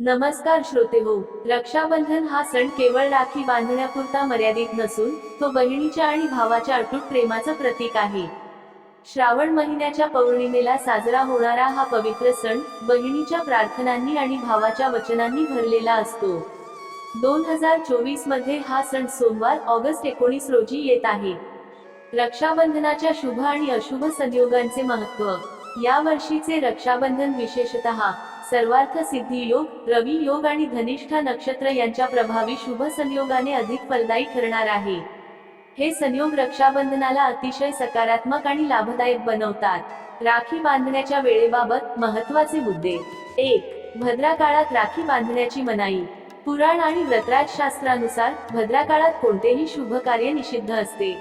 नमस्कार श्रोते हो रक्षाबंधन हा सण केवळ राखी बांधण्यापुरता मर्यादित नसून तो बहिणीच्या आणि भावाच्या अटूट प्रेमाचं प्रतीक आहे. श्रावण महिन्याच्या पौर्णिमेला साजरा होणारा हा पवित्र सण बहिणीच्या प्रार्थनांनी आणि भावाच्या वचनांनी भरलेला असतो. दोन हजार चोवीसमध्ये हा सण सोमवार ऑगस्ट एकोणीस रोजी येत आहे. रक्षाबंधनाच्या शुभ आणि अशुभ संयोगांचे महत्त्व या वर्षीचे रक्षाबंधन विशेषतः सर्वार्थ सिद्धी योग रवी योग आणि धनिष्ठा नक्षत्र यांच्या प्रभावी शुभ संयोगाने अधिक फलदायी ठरणार आहे. हे संयोग रक्षाबंधनाला अतिशय सकारात्मक आणि लाभदायक बनवतात. राखी बांधण्याच्या वेळेबाबत महत्त्वाचे मुद्दे. एक भद्रा काळात राखी बांधण्याची मनाई. पुराण आणि व्रतराज शास्त्रानुसार भद्रा काळात कोणतेही शुभ कार्य निषिद्ध असते.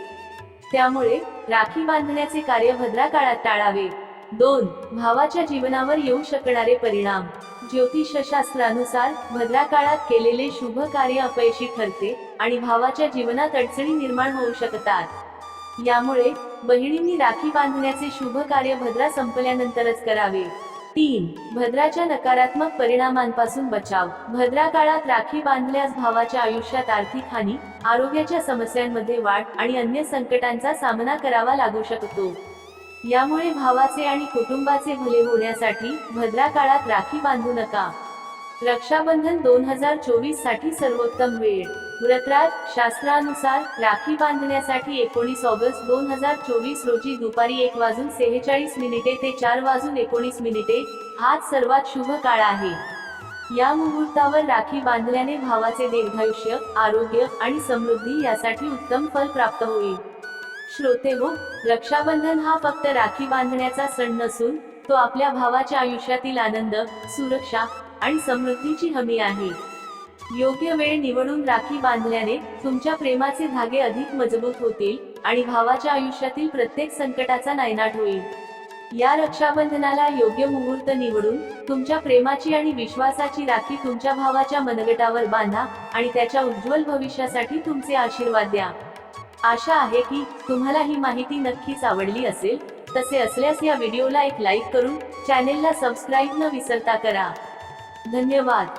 त्यामुळे राखी बांधण्याचे कार्य भद्रा काळात टाळावे. दोन भावाच्या जीवनावर येऊ शकणारे परिणाम. ज्योतिषशास्त्रानुसार भद्रा काळात केलेले शुभ कार्य अपयशी ठरते आणि भावाच्या जीवनात अडचणी निर्माण होऊ शकतात. यामुळे बहिणींनी राखी बांधण्याचे शुभ कार्य भद्रा संपल्यानंतरच करावे. तीन भद्राच्या नकारात्मक परिणामांपासून बचाव. भद्रा काळात राखी बांधल्यास भावाच्या आयुष्यात आर्थिक हानी आरोग्याच्या समस्यांमध्ये वाढ आणि अन्य संकटांचा सामना करावा लागू शकतो. यामुळे भावाचे आणि कुटुंबाचे भले होण्यासाठी भद्रा काळात राखी बांधू नका. रक्षाबंधन दोन हजार चोवीससाठी सर्वोत्तम वेळ. व्रतराज शास्त्रानुसार राखी बांधण्यासाठी एकोणीस ऑगस्ट दोन हजार चोवीस रोजी दुपारी एक वाजून सेहेचाळीस मिनिटे ते चार वाजून एकोणीस मिनिटे हाच सर्वात शुभ काळ आहे. या मुहूर्तावर राखी बांधल्याने भावाचे दीर्घायुष्य आरोग्य आणि समृद्धी यासाठी उत्तम फल प्राप्त होईल. श्रोते हो रक्षाबंधन हा फक्त राखी बांधण्याचा सण नसून तो आपल्या भावाच्या आयुष्यातील आनंद सुरक्षा आणि समृद्धीची हमी आहे. योग्य वेळ निवडून राखी बांधल्याने तुमच्या प्रेमाचे धागे अधिक मजबूत होतील आणि भावाच्या आयुष्यातील प्रत्येक संकटाचा नायनाट होईल. या रक्षाबंधनाला योग्य मुहूर्त निवडून तुमच्या प्रेमाची आणि विश्वासाची राखी तुमच्या भावाच्या मनगटावर बांधा आणि त्याच्या उज्ज्वल भविष्यासाठी तुमचे आशीर्वाद द्या. आशा आहे की तुम्हाला ही माहिती नक्कीच आवडली असेल. तसे असल्यास या व्हिडिओला एक लाईक करून चॅनेलला सबस्क्राईब न विसरता करा. धन्यवाद.